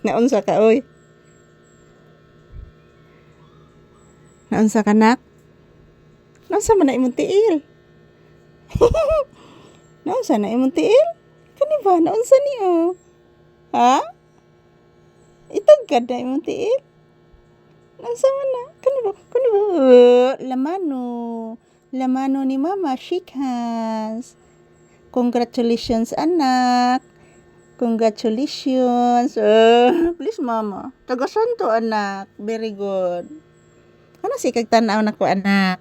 Naunsa ka, oy. Naunsa ka, nak? Naunsa man na imong tiil? naunsa na imong tiil? Kani ba? Naunsa ni, oh? Ha? Itag ka na imong tiil? Naunsa man na? Kani ba? Kani ba? Uh, lamano. Lamano ni mama. Shake hands. Congratulations, anak. Congratulations. Uh, please, mama. Tagasan to, anak. Very good. Ano si kag tanaw na ko, anak?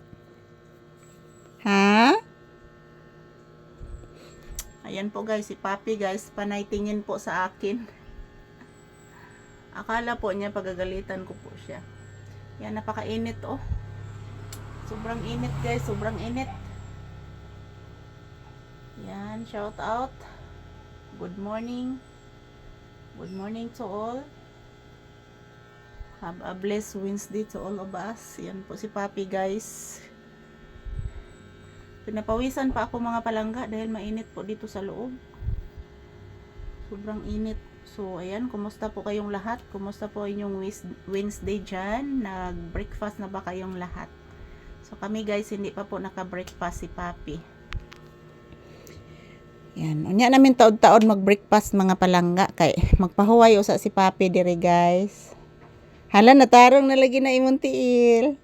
Ha? Ayan po guys, si Papi guys, panay tingin po sa akin. Akala po niya pagagalitan ko po siya. Yan, napakainit oh. Sobrang init guys, sobrang init. Yan, shout out. Good morning. Good morning to all. Have a blessed Wednesday to all of us. Yan po si Papi guys. Pinapawisan pa ako mga palangga dahil mainit po dito sa loob. Sobrang init. So, ayan, kumusta po kayong lahat? Kumusta po inyong Wednesday dyan? Nag-breakfast na ba kayong lahat? So, kami guys, hindi pa po naka-breakfast si Papi. Yan. Unya namin taon-taon mag-breakfast mga palangga. Kay magpahuway usa si Papi dire guys. Hala, natarong na lagi na imong tiil.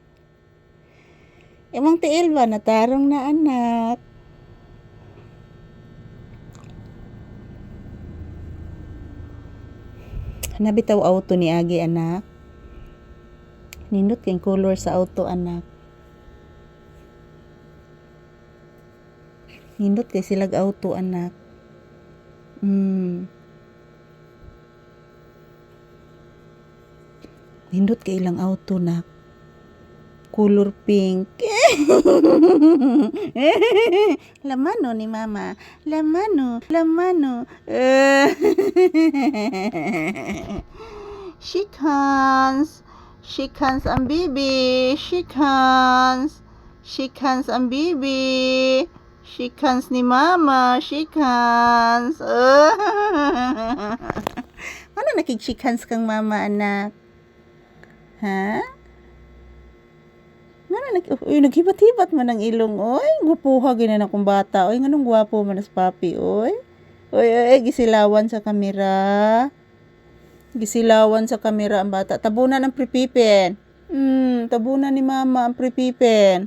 Imong tiil ba? Natarong na anak. Nabitaw auto ni Agi anak. Nindot kay color sa auto anak. Nindot kay silag auto anak. Hmm. Nindot kay ilang auto nak. Color pink. Lamano ni mama. Lamano. Lamano. Shake hands. Shake hands ang bibi. Shake hands. Shake hands ang bibi. Shake hands ni mama. Shake hands. ano nakig-shake hands kang mama, anak? Ha? Ano nag uy, naghibat-hibat man ang ilong, oy. Gupuha ginan akong bata, oy. Nganong gwapo man as papi, oy. Oy, oy, gisilawan sa kamera. Gisilawan sa kamera ang bata. Tabunan ang pripipin. Hmm, tabunan ni mama ang pripipin.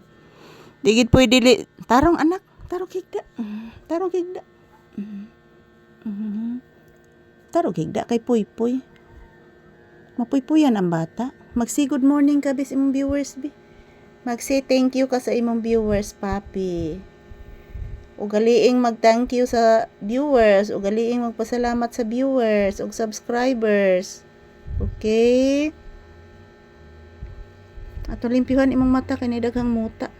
Digid pwede li... Tarong anak. Tarong higda. Mm, Tarong higda. Mm, mhm. Tarong higda kay Puy Puy. Mapuypuyan ang bata. Magsi good morning ka bis imong viewers bi. Magsi thank you ka sa imong viewers, papi. Ugaliing mag-thank you sa viewers, ugaliing magpasalamat sa viewers ug subscribers. Okay? Ato limpyuhan imong mata kay daghang muta.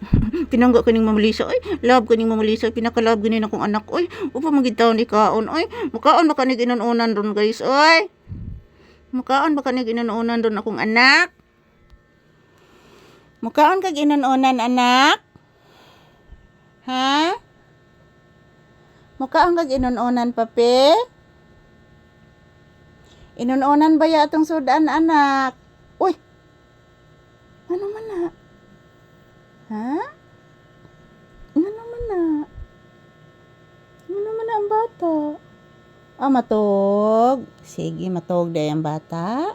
Pinangga kaning mamalisa oy, love kaning mamalisa, pinaka-love ganin akong anak oy. Upa magid taon ni kaon oy. Mukaon ba kanig inununan ron guys oy? Mukaon ba kanig inununan ron akong anak? Mukaon kag inununan anak? Ha? Mukaon kag inununan pape? Inununan ba ya atong sudan anak? Uy. Ano man na? Ha? Ano man na? Ano man na ang bata? Ah, matog. Sige, matog day ang bata.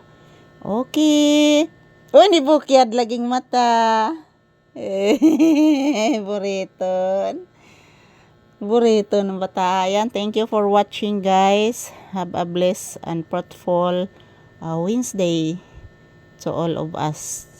Okay. Uy, ni laging mata. Buriton. Burrito ng bata. Ayan, thank you for watching guys. Have a blessed and fruitful uh, Wednesday to all of us.